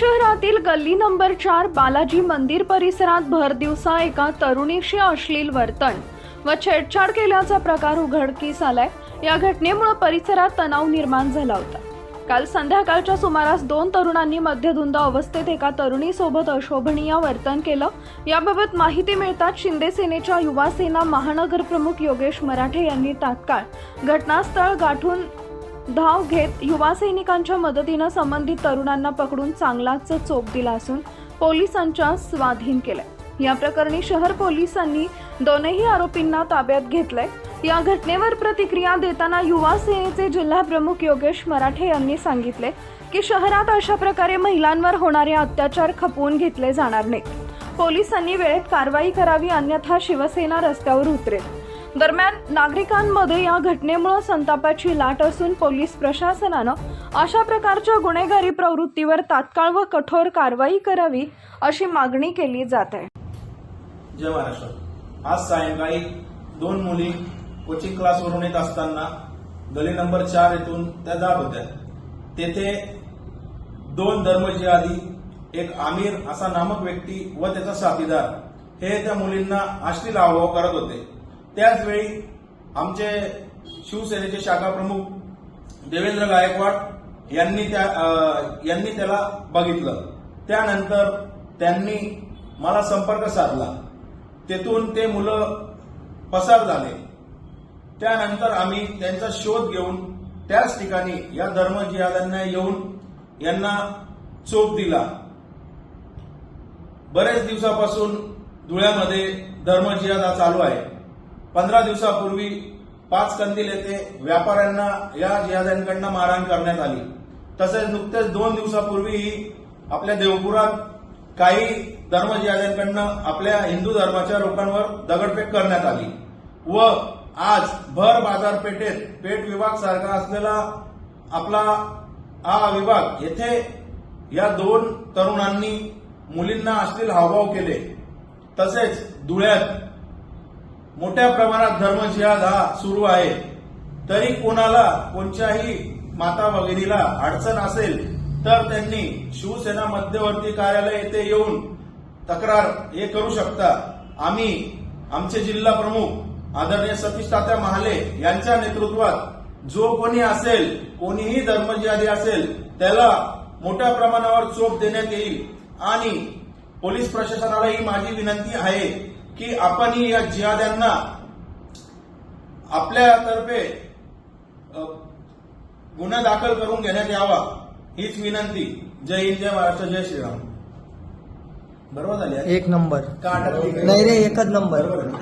शहरातील गल्ली नंबर चार बालाजी मंदिर परिसरात भर दिवसा एका तरुणीशी अश्लील वर्तन व छेडछाड केल्याचा प्रकार उघडकीस आलाय. या घटनेमुळे परिसरात तणाव निर्माण झाला होता. काल संध्याकाळच्या सुमारास दोन तरुणांनी मध्यधुंद अवस्थेत एका तरुणीसोबत अशोभनीय वर्तन केलं. याबाबत माहिती मिळताच शिंदे सेनेच्या युवा सेना महानगर प्रमुख योगेश मराठे यांनी तात्काळ घटनास्थळ गाठून धाव घेत युवा सैनिकांच्या मदतीनं संबंधित तरुणांना पकडून चांगलाच चोप दिला असून पोलिसांच्या स्वाधीन केलंय. या प्रकरणी शहर पोलिसांनी दोनही आरोपींना ताब्यात घेतलंय. या घटनेवर प्रतिक्रिया देताना युवा सेनेचे जिल्हा प्रमुख योगेश मराठे यांनी सांगितले की शहरात अशा प्रकारे महिलांवर होणारे अत्याचार खपवून घेतले जाणार नाहीत. पोलिसांनी वेळेत कारवाई करावी अन्यथा शिवसेना रस्त्यावर उतरेल. दरम्यान नागरिकांमध्ये या घटनेमुळे संतापाची लाट असून पोलीस प्रशासनानं अशा प्रकारच्या गुन्हेगारी प्रवृत्तीवर तात्काळ व कठोर कारवाई करावी अशी मागणी केली जात आहे. जय महाराष्ट्र. आज सायंकाळी दोन मुली कोचिंग क्लासवरून येत असताना गली नंबर चार येथून त्या जात होत्या. तेथे दोन धर्मजिहादी एक आमिर असा नामक व्यक्ती व त्याचा साथीदार हे त्या मुलींना अश्लील हावभाव करत होते. त्याचवेळी आमचे शिवसेनेचे शाखा प्रमुख देवेंद्र गायकवाड यांनी त्या यांनी त्याला बघितलं. त्यानंतर त्यांनी मला संपर्क साधला. तेथून ते मुलं पसार झाले. त्यानंतर आम्ही त्यांचा शोध घेऊन त्याच ठिकाणी या धर्मजिहादांना येऊन यांना चोप दिला. बरेच दिवसापासून धुळ्यामध्ये धर्मजिहादा चालू आहे. पंधरा दिवसापूर्वी पाच कंदील येथे व्यापाऱ्यांना या जिहाद्यांकडनं मारहाण करण्यात आली. तसेच नुकतेच दोन दिवसापूर्वीही आपल्या देवपुरात काही धर्मजिहाद्यांकडनं आपल्या हिंदू धर्माच्या लोकांवर दगडफेक करण्यात आली व आज भर बाजारपेठेत पेठ विभाग सारखा असलेला आपला हा विभाग येथे या दोन तरुणांनी मुलींना असलेले हावभाव केले. तसेच धुळ्यात मोठ्या प्रमाणात धर्मजिहाद हा सुरू आहे. तरी कोणाला कोणत्याही माता भगिनीला अडचण असेल तर त्यांनी शिवसेना मध्यवर्ती कार्यालय येथे येऊन तक्रार हे करू शकता. आम्ही आमचे जिल्हा प्रमुख आदरणीय सतीश तात्या महाले यांच्या नेतृत्वात जो कोणी असेल कोणीही धर्मजिहादी असेल त्याला मोठ्या प्रमाणावर चोप देण्यात येईल. आणि पोलीस प्रशासनाला ही माझी विनंती आहे की आपणही या जिहाद्यांना आपल्यातर्फे गुन्हा दाखल करून घेण्यात यावा हीच विनंती जय हिंद जय महाराष्ट्र जय श्रीराम बरोबर झाली? एक नंबर का? नाही रे एकच नंबर बरोबर.